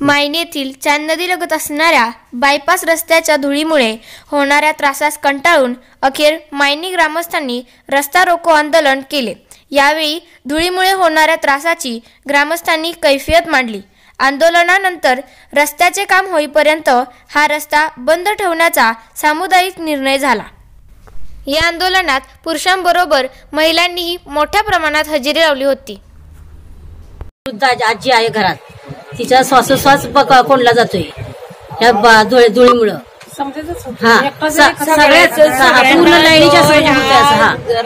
मायनी येथील चांद नदीलगत असणाऱ्या बायपास रस्त्याच्या धुळीमुळे होणाऱ्या त्रासास कंटाळून अखेर मायनी ग्रामस्थांनी रस्ता रोको आंदोलन केले. यावेळी धुळीमुळे होणाऱ्या त्रासाची ग्रामस्थांनी कैफियत मांडली. आंदोलनानंतर रस्त्याचे काम होईपर्यंत हा रस्ता बंद ठेवण्याचा सामुदायिक निर्णय झाला. या आंदोलनात पुरुषांबरोबर महिलांनीही मोठ्या प्रमाणात हजेरी लावली होती. वृद्ध आजी आहे घरात. तिचा श्वासोश्वास कोंडला जातोय. या धुळे धुळीमुळं.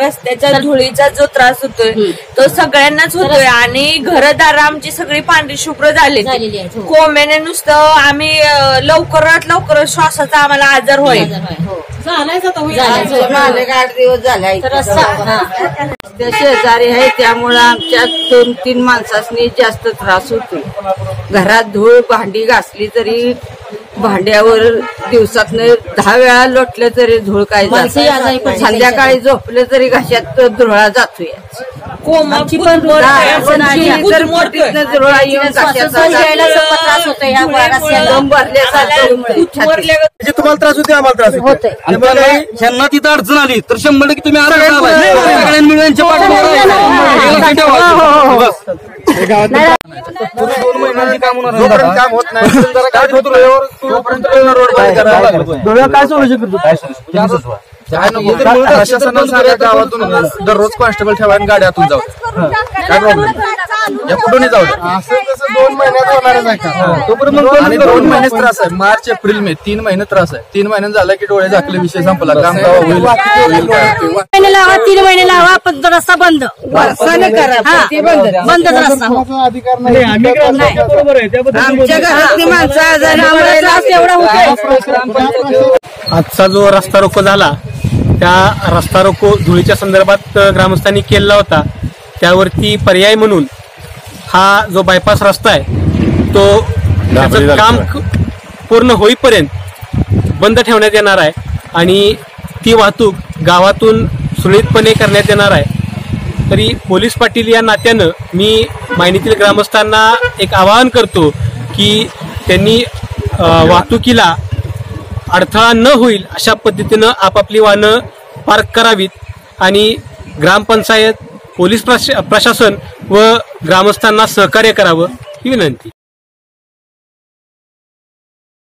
रस्त्याच्या धुळीचा जो त्रास होतोय तो सगळ्यांनाच होतोय. आणि घरदार आमची सगळी पांढरी शुभ्र झाली हो. कोमेने नुसतं आम्ही लवकरात लवकर श्वासाचा आम्हाला आजार होईल. आठ दिवस झाले तर रस्ता त्या शेजारी आहे त्यामुळं आमच्या दोन तीन माणसांनी जास्त त्रास होतो घरात धूळ भांडी घासली तरी भांड्यावर दिवसातनं दहा वेळा लोटलं तरी धूळ काय संध्याकाळी झोपलं तरी घशात धुळा जातोय. आमची पण रोड. म्हणजे तुम्हाला त्रास होते आम्हाला त्रास होते ह्यांना तिथं अडचण आली तर शंभर टक्के तुम्ही आराम मिळून काम होत नाही. काय करतो? गावातून दररोज कॉन्स्टेबल ठेवा आणि गाड्यातून जाऊ काय प्रॉब्लेम या कुठूनही जाऊ असं तसं दोन महिन्यात होणारच आहे का तोपर्यंत आणि दोन महिनेच त्रास आहे मार्च एप्रिल मे तीन महिने त्रास आहे तीन महिन्यात झाला की डोळे झाकले विषय संपला काम गावा होईल होईल काय होईल. महिने लावा तीन महिने लावा पण रस्ता बंद हा बंद बंदच रस्ता हो. आमच्या घरातली माणसं एवढा आजचा जो रस्ता रोको झाला त्या रस्ता रोको धुळीच्या संदर्भात ग्रामस्थांनी केलेला होता. त्यावरती पर्याय म्हणून हा जो बायपास रस्ता आहे तो त्याचं काम पूर्ण होईपर्यंत बंद ठेवण्यात येणार आहे आणि ती वाहतूक गावातून सुरळीतपणे करण्यात येणार आहे. तरी पोलीस पाटील या नात्यानं मी मायनीतील ग्रामस्थांना एक आवाहन करतो की त्यांनी वाहतुकीला अडथळा न होईल अशा पद्धतीनं आपापली वाहनं पार्क करावीत आणि ग्रामपंचायत पोलीस प्रश- प्रशासन व ग्रामस्थांना सहकार्य करावं ही विनंती.